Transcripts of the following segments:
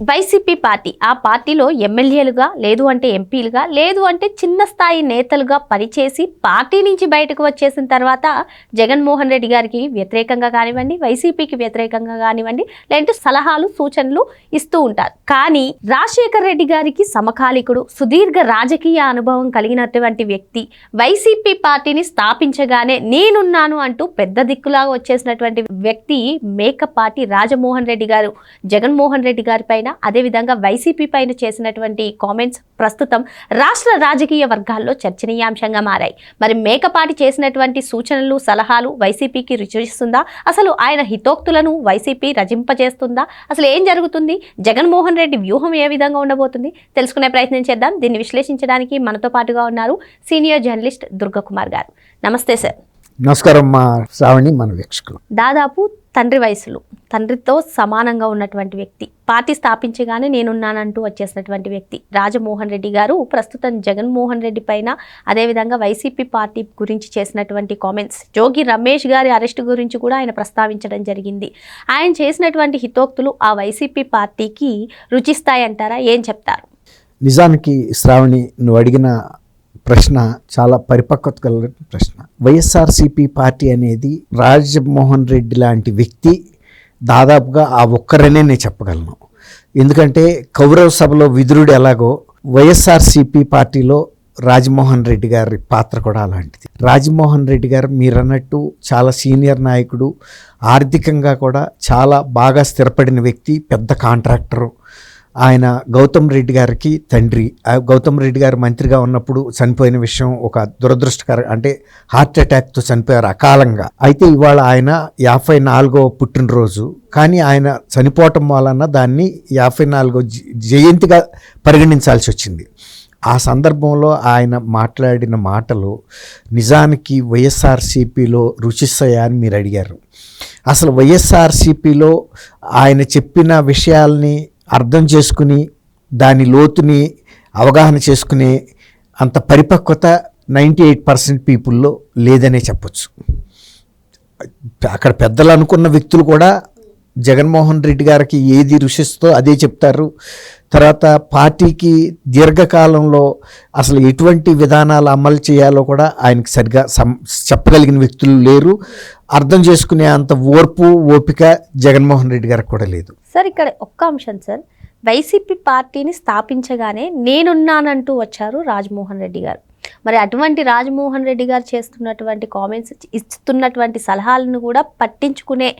YCP party ఆ పార్టీలో ఎమ్మెల్యేలుగా లేదు అంటే ఎంపీలుగా లేదు అంటే చిన్న స్థాయి నేతలుగా పనిచేసి పార్టీ నుంచి బయటకు వచ్చేసిన తర్వాత జగన్మోహన్ రెడ్డి గారికి వ్యతిరేకంగా కానివ్వండి వైసీపీకి వ్యతిరేకంగా కానివ్వండి లేదంటే సలహాలు సూచనలు ఇస్తూ ఉంటారు. కానీ రాజశేఖర్ రెడ్డి గారికి సమకాలికుడు సుదీర్ఘ రాజకీయ అనుభవం కలిగినటువంటి వ్యక్తి వైసీపీ పార్టీని స్థాపించగానే నేనున్నాను అంటూ పెద్ద దిక్కులాగా వచ్చేసినటువంటి వ్యక్తి మేకపాటి రాజమోహన్ రెడ్డి గారు. జగన్మోహన్ రెడ్డి గారి పైన అదేవిధంగా వైసీపీ పైన చేసినటువంటి కామెంట్స్ ప్రస్తుతం రాష్ట్ర రాజకీయ వర్గాల్లో చర్చనీయాంశంగా మారాయి. మరి మేకపాటి చేసినటువంటి సూచనలు సలహాలు వైసీపీకి రుచిస్తుందా అసలు ఆయన హితోక్తులను వైసీపీ రజింపజేస్తుందా? అసలు ఏం జరుగుతుంది? జగన్మోహన్ రెడ్డి వ్యూహం ఏ విధంగా ఉండబోతుంది? తెలుసుకునే ప్రయత్నం చేద్దాం. దీన్ని విశ్లేషించడానికి మనతో పాటుగా ఉన్నారు సీనియర్ జర్నలిస్ట్ దుర్గకుమార్ గారు. నమస్తే సార్. నమస్కారం మా శ్రావణి మన వీక్షకులు. దాదాపు తండ్రి వయసులు తండ్రితో సమానంగా ఉన్నటువంటి వ్యక్తి పార్టీ స్థాపించగానే నేనున్నానంటూ వచ్చేసినటువంటి వ్యక్తి రాజమోహన్ రెడ్డి గారు ప్రస్తుతం జగన్మోహన్ రెడ్డి పైన అదేవిధంగా వైసీపీ పార్టీ గురించి చేసినటువంటి కామెంట్స్ జోగి రమేష్ గారి అరెస్టు గురించి కూడా ఆయన ప్రస్తావించడం జరిగింది. ఆయన చేసినటువంటి హితోక్తులు ఆ వైసీపీ పార్టీకి రుచిస్తాయంటారా? ఏం చెప్తారు? నిజానికి శ్రావణి నువ్వు అడిగిన ప్రశ్న చాలా పరిపక్వత కల ప్రశ్న. వైఎస్ఆర్సీపీ పార్టీ అనేది రాజమోహన్ రెడ్డి లాంటి వ్యక్తి దాదాపుగా ఆ ఒక్కరనే నేను చెప్పగలను. ఎందుకంటే కౌరవ సభలో విదురుడు ఎలాగో వైఎస్ఆర్సీపీ పార్టీలో రాజమోహన్ రెడ్డి గారి పాత్ర కూడా అలాంటిది. రాజమోహన్ రెడ్డి గారు మీరు అన్నట్టు చాలా సీనియర్ నాయకుడు ఆర్థికంగా కూడా చాలా బాగా స్థిరపడిన వ్యక్తి పెద్ద కాంట్రాక్టరు. ఆయన గౌతమ్ రెడ్డి గారికి తండ్రి. ఆ గౌతమ్ రెడ్డి గారు మంత్రిగా ఉన్నప్పుడు చనిపోయిన విషయం ఒక దురదృష్టకర అంటే హార్ట్ అటాక్తో చనిపోయారు అకాలంగా. అయితే ఇవాళ ఆయన యాభై నాలుగో పుట్టినరోజు. కానీ ఆయన చనిపోవటం వలన దాన్ని యాభై నాలుగో జయంతిగా పరిగణించాల్సి వచ్చింది. ఆ సందర్భంలో ఆయన మాట్లాడిన మాటలు నిజానికి వైఎస్ఆర్సీపీలో రుచిస్తాయా అని మీరు అడిగారు. అసలు వైఎస్ఆర్సీపీలో ఆయన చెప్పిన విషయాల్ని అర్థం చేసుకుని దాని లోతుని అవగాహన చేసుకునే అంత పరిపక్వత నైంటీ ఎయిట్ పర్సెంట్ పీపుల్లో లేదనే చెప్పచ్చు. అక్కడ పెద్దలు అనుకున్న వ్యక్తులు కూడా జగన్మోహన్ రెడ్డి గారికి ఏది రుషిస్తో అదే చెప్తారు. తర్వాత పార్టీకి దీర్ఘకాలంలో అసలు ఎటువంటి విధానాలు అమలు చేయాలో కూడా ఆయనకి సరిగా సం చెప్పగలిగిన వ్యక్తులు లేరు. అర్థం చేసుకునే అంత ఓర్పు ఓపిక జగన్మోహన్ రెడ్డి గారికి కూడా లేదు. సార్ ఇక్కడ ఒక్క అంశం సార్. వైసీపీ పార్టీని స్థాపించగానే నేనున్నానంటూ వచ్చారు రాజమోహన్ రెడ్డి గారు. మరి అటువంటి రాజమోహన్ రెడ్డి గారు చేస్తున్నటువంటి కామెంట్స్ ఇస్తున్నటువంటి సలహాలను కూడా పట్టించుకునే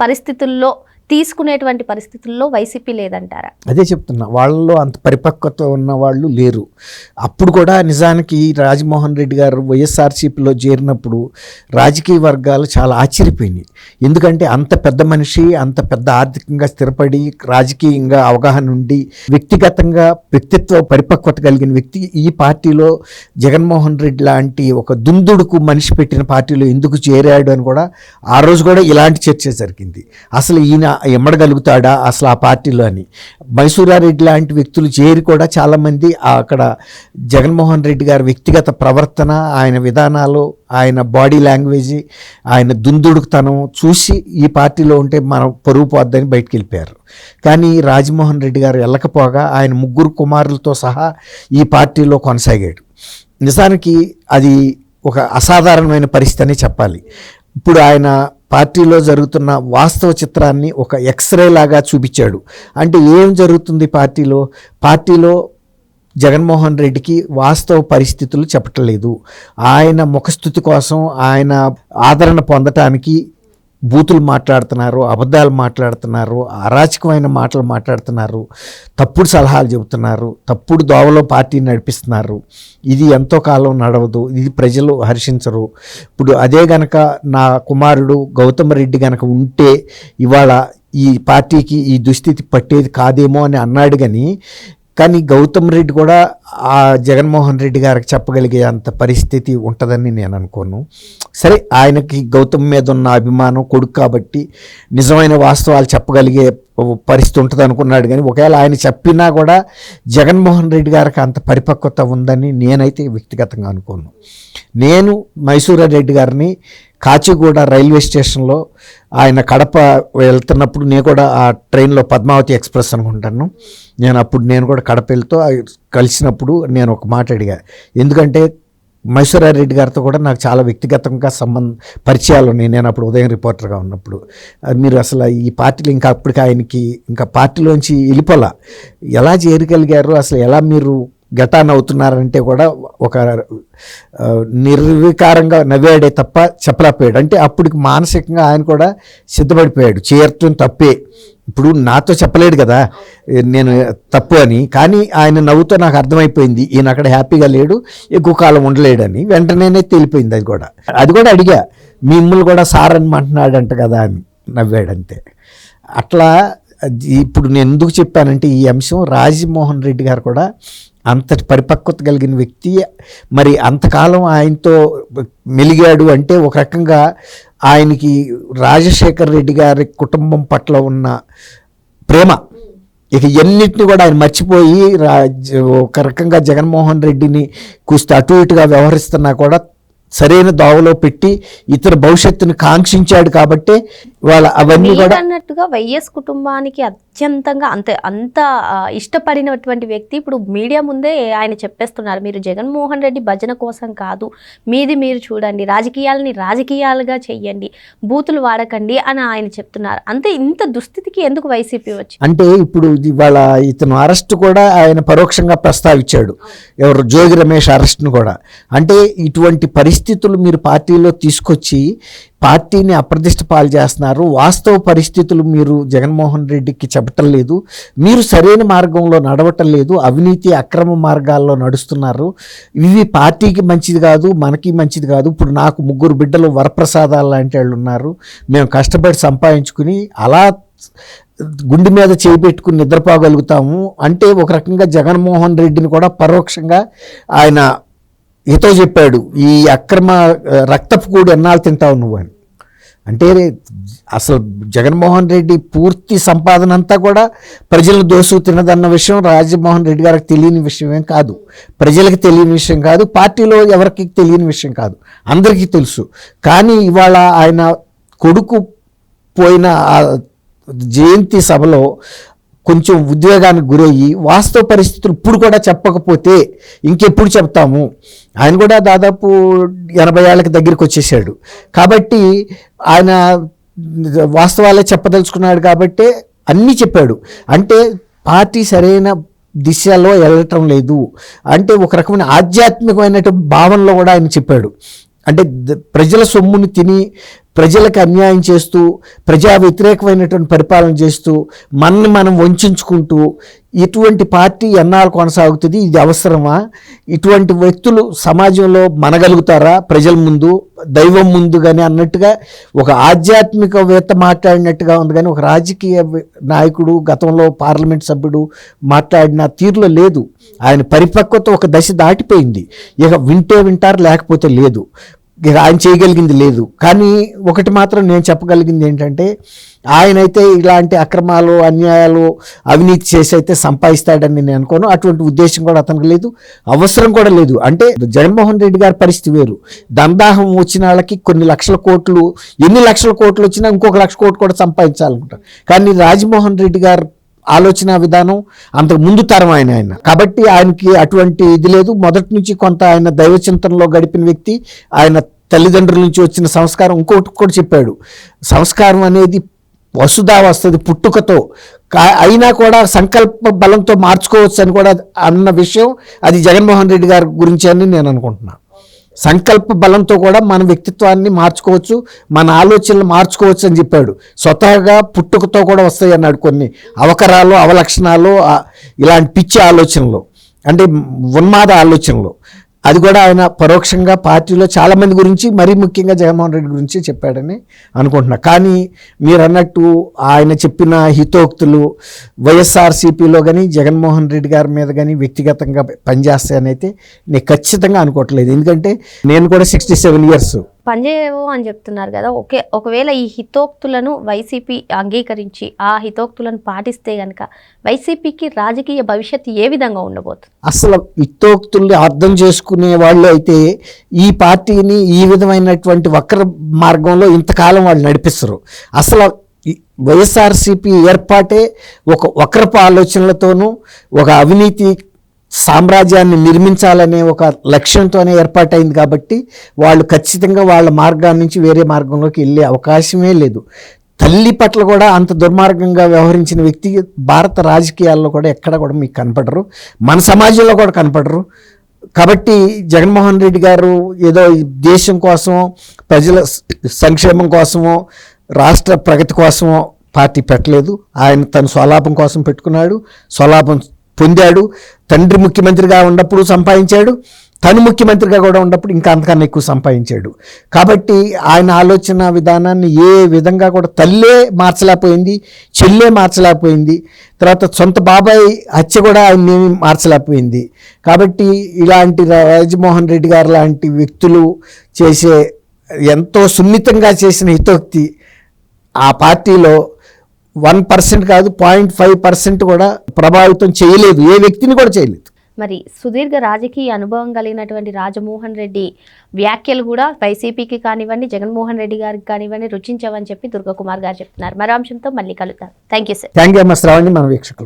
పరిస్థితుల్లో తీసుకునేటువంటి పరిస్థితుల్లో వైసీపీ లేదంటారా? అదే చెప్తున్నా వాళ్ళలో అంత పరిపక్వత ఉన్న వాళ్ళు లేరు. అప్పుడు కూడా నిజానికి రాజమోహన్ రెడ్డి గారు వైఎస్ఆర్సీపీలో చేరినప్పుడు రాజకీయ వర్గాలు చాలా ఆశ్చర్యపోయినాయి. ఎందుకంటే అంత పెద్ద మనిషి అంత పెద్ద ఆర్థికంగా స్థిరపడి రాజకీయంగా అవగాహన ఉండి వ్యక్తిగతంగా వ్యక్తిత్వ పరిపక్వత కలిగిన వ్యక్తి ఈ పార్టీలో జగన్మోహన్ రెడ్డి లాంటి ఒక దుందుడుకు మనిషి పెట్టిన పార్టీలో ఎందుకు చేరాడు అని కూడా ఆ రోజు కూడా ఇలాంటి చర్చ జరిగింది. అసలు ఈయన ఎమ్మడగలుగుతాడా అసలు ఆ పార్టీలో అని. మైసూరారెడ్డి లాంటి వ్యక్తులు చేరి కూడా చాలామంది అక్కడ జగన్మోహన్ రెడ్డి గారి వ్యక్తిగత ప్రవర్తన ఆయన విధానాలు ఆయన బాడీ లాంగ్వేజ్ ఆయన దుందుడుకుతనం చూసి ఈ పార్టీలో ఉంటే మనం పరుగు పోద్దని బయటికి వెళ్ళిపోయారు కానీ రాజమోహన్ రెడ్డి గారు వెళ్ళకపోగా ఆయన ముగ్గురు కుమారులతో సహా ఈ పార్టీలో కొనసాగాడు. నిజానికి అది ఒక అసాధారణమైన పరిస్థితి అని చెప్పాలి. ఇప్పుడు ఆయన పార్టీలో జరుగుతున్న వాస్తవ చిత్రాన్ని ఒక ఎక్స్రే లాగా చూపించాడు. అంటే ఏం జరుగుతుంది పార్టీలో? పార్టీలో జగన్మోహన్ రెడ్డికి వాస్తవ పరిస్థితులు చెప్పటలేదు. ఆయన ముఖస్థుతి కోసం ఆయన ఆదరణ పొందటానికి బూతులు మాట్లాడుతున్నారు అబద్ధాలు మాట్లాడుతున్నారు అరాచకమైన మాటలు మాట్లాడుతున్నారు తప్పుడు సలహాలు చెబుతున్నారు తప్పుడు దోవలో పార్టీని నడిపిస్తున్నారు. ఇది ఎంతో కాలం నడవదు ఇది ప్రజలు హర్షించరు. ఇప్పుడు అదే గనక నా కుమారుడు గౌతమ్ రెడ్డి గనక ఉంటే ఇవాళ ఈ పార్టీకి ఈ దుస్థితి పట్టేది కాదేమో అని అన్నాడు కానీ కానీ గౌతమ్ రెడ్డి కూడా ఆ జగన్మోహన్ రెడ్డి గారికి చెప్పగలిగే అంత పరిస్థితి ఉంటుందని నేను అనుకోను. సరే ఆయనకి గౌతమ్ మీద ఉన్న అభిమానం కొడుకు కాబట్టి నిజమైన వాస్తవాలు చెప్పగలిగే పరిస్థితి ఉంటుంది అనుకున్నాడు కానీ ఒకవేళ ఆయన చెప్పినా కూడా జగన్మోహన్ రెడ్డి గారికి అంత పరిపక్వత ఉందని నేనైతే వ్యక్తిగతంగా అనుకోను. నేను మైసూరా రెడ్డి గారిని కాచిగూడ రైల్వే స్టేషన్లో ఆయన కడప వెళ్తున్నప్పుడు నేను కూడా ఆ ట్రైన్లో పద్మావతి ఎక్స్ప్రెస్ అనుకుంటాను. నేను అప్పుడు నేను కూడా కడప వెళ్తూ కలిసినప్పుడు నేను ఒక మాట అడిగా. ఎందుకంటే మైసూరారెడ్డి గారితో కూడా నాకు చాలా వ్యక్తిగతంగా సంబంధ పరిచయాలు ఉన్నాయి. నేను అప్పుడు ఉదయం రిపోర్టర్గా ఉన్నప్పుడు. అది మీరు అసలు ఈ పార్టీలో ఇంకా అప్పటికి ఆయనకి ఇంకా పార్టీలోంచి వెళ్ళిపోలా. ఎలా చేరగలిగారు? అసలు ఎలా మీరు ఘటాన్ అవుతున్నారంటే కూడా ఒక నిర్వికారంగా నవ్వాడే తప్ప చెప్పలేకపోయాడు. అంటే అప్పటికి మానసికంగా ఆయన కూడా సిద్ధపడిపోయాడు. చేయటం తప్పే. ఇప్పుడు నాతో చెప్పలేడు కదా. నేను తప్పు అని. కానీ ఆయన నవ్వుతో నాకు అర్థమైపోయింది. ఈయన అక్కడ హ్యాపీగా లేడు. ఎక్కువ కాలం ఉండలేడని. వెంటనే తేలిపోయింది అది కూడా. అది కూడా అడిగా. మిమ్మల్ని కూడా సార్ అంట కదా అని నవ్వాడంతే. అట్లా అది ఇప్పుడు నేను ఎందుకు చెప్పానంటే ఈ అంశం రాజమోహన్ రెడ్డి గారు కూడా అంతటి పరిపక్వత కలిగిన వ్యక్తి మరి అంతకాలం ఆయనతో మెలిగాడు అంటే ఒక రకంగా ఆయనకి రాజశేఖర్ రెడ్డి గారి కుటుంబం పట్ల ఉన్న ప్రేమ. ఇక ఎన్నిటిని కూడా ఆయన మర్చిపోయి రాజ్ ఒక రకంగా జగన్మోహన్ రెడ్డిని కూస్తే అటు ఇటుగా వ్యవహరిస్తున్నా కూడా సరైన దోవలో పెట్టి ఇతర భవిష్యత్తుని కాంక్షించాడు కాబట్టే వాళ్ళ అవన్నీ కూడా అన్నట్టుగా వైఎస్ కుటుంబానికి అత్యంతంగా అంత అంత ఇష్టపడినటువంటి వ్యక్తి ఇప్పుడు మీడియా ముందే ఆయన చెప్పేస్తున్నారు. మీరు జగన్మోహన్ రెడ్డి భజన కోసం కాదు మీది మీరు చూడండి రాజకీయాలని రాజకీయాలుగా చెయ్యండి బూతులు వాడకండి అని ఆయన చెప్తున్నారు. అంతే ఇంత దుస్థితికి ఎందుకు వైసీపీ వచ్చి అంటే ఇప్పుడు ఇవాళ ఇతను అరెస్ట్ కూడా ఆయన పరోక్షంగా ప్రస్తావించాడు. ఎవరు జోగి రమేష్ అరెస్ట్ను కూడా. అంటే ఇటువంటి పరిస్థితులు మీరు పార్టీలో తీసుకొచ్చి పార్టీని అప్రదిష్ట పాలు చేస్తున్నారు. వాస్తవ పరిస్థితులు మీరు జగన్మోహన్ రెడ్డికి చెప్పటం లేదు. మీరు సరైన మార్గంలో నడవటం లేదు. అవినీతి అక్రమ మార్గాల్లో నడుస్తున్నారు. ఇవి పార్టీకి మంచిది కాదు మనకి మంచిది కాదు. ఇప్పుడు నాకు ముగ్గురు బిడ్డలు వరప్రసాదాలు లాంటి వాళ్ళు ఉన్నారు. మేము కష్టపడి సంపాదించుకుని అలా గుండె మీద చేపెట్టుకుని నిద్రపోగలుగుతాము అంటే ఒక రకంగా జగన్మోహన్ రెడ్డిని కూడా పరోక్షంగా ఆయన ఏతో చెప్పాడు. ఈ అక్రమ రక్తపు కూడి ఎన్నాళ్ళు తింటావు నువ్వు అని. అంటే అసలు జగన్మోహన్ రెడ్డి పూర్తి సంపాదన అంతా కూడా ప్రజలను దోసు తినదన్న విషయం రాజమోహన్ రెడ్డి గారికి తెలియని విషయమే కాదు. ప్రజలకు తెలియని విషయం కాదు. పార్టీలో ఎవరికి తెలియని విషయం కాదు. అందరికీ తెలుసు. కానీ ఇవాళ ఆయన కొడుకు పోయిన ఆ జయంతి సభలో కొంచెం ఉద్వేగానికి గురయ్యి వాస్తవ పరిస్థితులు ఇప్పుడు కూడా చెప్పకపోతే ఇంకెప్పుడు చెప్తాము? ఆయన కూడా దాదాపు ఎనభై ఏళ్ళకి దగ్గరికి వచ్చేసాడు. కాబట్టి ఆయన వాస్తవాలే చెప్పదలుచుకున్నాడు కాబట్టి అన్నీ చెప్పాడు. అంటే పార్టీ సరైన దిశలో వెళ్ళటం లేదు. అంటే ఒక రకమైన ఆధ్యాత్మికమైనటువంటి భావనలో కూడా ఆయన చెప్పాడు. అంటే ప్రజల సొమ్ముని తిని ప్రజలకు అన్యాయం చేస్తూ ప్రజా వ్యతిరేకమైనటువంటి పరిపాలన చేస్తూ మనల్ని మనం వంచుకుంటూ ఇటువంటి పార్టీ ఎన్నాళ్ళు కొనసాగుతుంది? ఇది అవసరమా? ఇటువంటి వ్యక్తులు సమాజంలో మనగలుగుతారా? ప్రజల ముందు దైవం ముందు కానీ అన్నట్టుగా ఒక ఆధ్యాత్మికవేత్త మాట్లాడినట్టుగా ఉంది కానీ ఒక రాజకీయ నాయకుడు గతంలో పార్లమెంట్ సభ్యుడు మాట్లాడిన తీరులో లేదు. ఆయన పరిపక్వత ఒక దశ దాటిపోయింది. ఇక వింటే వింటారు లేకపోతే లేదు. ఆయన చేయగలిగింది లేదు. కానీ ఒకటి మాత్రం నేను చెప్పగలిగింది ఏంటంటే ఆయనైతే ఇలాంటి అక్రమాలు అన్యాయాలు అవినీతి చేసి అయితే సంపాదిస్తాడని నేను అనుకోను. అటువంటి ఉద్దేశం కూడా అతనికి లేదు. అవసరం కూడా లేదు. అంటే జగన్మోహన్ రెడ్డి గారి పరిస్థితి వేరు. దందాహం వచ్చిన వాళ్ళకి కొన్ని లక్షల కోట్లు ఎన్ని లక్షల కోట్లు వచ్చినా ఇంకొక లక్ష కోట్లు కూడా సంపాదించాలనుకుంటారు. కానీ రాజమోహన్ రెడ్డి గారు ఆలోచన విధానం అంతకు ముందు తరం ఆయన ఆయన. కాబట్టి ఆయనకి అటువంటి ఇది లేదు. మొదటి నుంచి కొంత ఆయన దైవ చింతనలో గడిపిన వ్యక్తి ఆయన తల్లిదండ్రుల నుంచి వచ్చిన సంస్కారం ఇంకొకటి కూడా చెప్పాడు. సంస్కారం అనేది వసుదా వస్తుంది పుట్టుకతో. కా- అయినా కూడా సంకల్ప బలంతో మార్చుకోవచ్చు అని కూడా అన్న విషయం అది జగన్మోహన్ రెడ్డి గారి గురించి అని నేను అనుకుంటున్నాను సంకల్ప బలంతో కూడా మన వ్యక్తిత్వాన్ని మార్చుకోవచ్చు మన ఆలోచనలు మార్చుకోవచ్చు అని చెప్పాడు. స్వతహాగా పుట్టుకతో కూడా వస్తాయి అన్నాడు కొన్ని అవకరాలు అవలక్షణాలు ఇలాంటి పిచ్చి ఆలోచనలు. అంటే ఉన్మాద ఆలోచనలు. అది కూడా ఆయన పరోక్షంగా పార్టీలో చాలా మంది గురించి మరీ ముఖ్యంగా జగన్మోహన్ రెడ్డి గురించి చెప్పాడని అనుకుంటున్నా. కానీ మీరు అన్నట్టు ఆయన చెప్పిన హితోక్తులు వైఎస్ఆర్సీపీలో కానీ జగన్మోహన్ రెడ్డి గారి మీద కానీ వ్యక్తిగతంగా పనిచేస్తాయని అయితే నేను ఖచ్చితంగా అనుకోవట్లేదు. ఎందుకంటే నేను కూడా సిక్స్టీ సెవెన్ ఇయర్స్ పనిచేయవు అని చెప్తున్నారు కదా. ఒకే ఒకవేళ ఈ హితోక్తులను వైసీపీ అంగీకరించి ఆ హితోక్తులను పాటిస్తే గనక వైసీపీకి రాజకీయ భవిష్యత్తు ఏ విధంగా ఉండబోతుంది? అసలు హితోక్తుల్ని అర్థం చేసుకునే వాళ్ళు అయితే ఈ పార్టీని ఈ విధమైనటువంటి వక్ర మార్గంలో ఇంతకాలం వాళ్ళు నడిపిస్తారు. అసలు వైఎస్ఆర్సీపీ ఏర్పాటే ఒక వక్రపు ఆలోచనలతోనూ ఒక అవినీతి సామ్రాజ్యాన్ని నిర్మించాలనే ఒక లక్ష్యంతోనే ఏర్పాటైంది కాబట్టి వాళ్ళు ఖచ్చితంగా వాళ్ళ మార్గాన్ని నుంచి వేరే మార్గంలోకి వెళ్ళే అవకాశమే లేదు. తల్లి పట్ల కూడా అంత దుర్మార్గంగా వ్యవహరించిన వ్యక్తి భారత రాజకీయాల్లో కూడా ఎక్కడ కూడా మీకు కనపడరు. మన సమాజంలో కూడా కనపడరు. కాబట్టి జగన్మోహన్ రెడ్డి గారు ఏదో దేశం కోసమో ప్రజల సంక్షేమం కోసమో రాష్ట్ర ప్రగతి కోసమో పార్టీ పెట్టలేదు. ఆయన తన స్వలాభం కోసం పెట్టుకున్నాడు. స్వలాభం పొందాడు. తండ్రి ముఖ్యమంత్రిగా ఉన్నప్పుడు సంపాదించాడు. తను ముఖ్యమంత్రిగా కూడా ఉన్నప్పుడు ఇంకా అంతకన్నా ఎక్కువ సంపాదించాడు. కాబట్టి ఆయన ఆలోచన విధానాన్ని ఏ విధంగా కూడా తల్లే మార్చలేకపోయింది చెల్లే మార్చలేకపోయింది. తర్వాత సొంత బాబాయ్ హత్య కూడా ఆయన్ని మార్చలేకపోయింది. కాబట్టి ఇలాంటి రాజమోహన్ రెడ్డి గారు లాంటి వ్యక్తులు చేసే ఎంతో సున్నితంగా చేసిన హితోక్తి ఆ పార్టీలో వన్ పర్సెంట్ కాదు పాయింట్ ఫైవ్ పర్సెంట్ కూడా ప్రభావితం చేయలేదు. ఏ వ్యక్తిని కూడా చేయలేదు. మరి సుదీర్ఘ రాజకీయ అనుభవం కలిగినటువంటి రాజమోహన్ రెడ్డి వ్యాఖ్యలు కూడా వైసీపీకి కానివ్వండి జగన్మోహన్ రెడ్డి గారికి కానివ్వండి రుచించవని చెప్పి దుర్గకుమార్ గారు చెప్తున్నారు. మరో అంశంతో మళ్ళీ కలుద్దాం. Thank you sir thank you అమ్మ. శ్రావణి మన వీక్షకులు.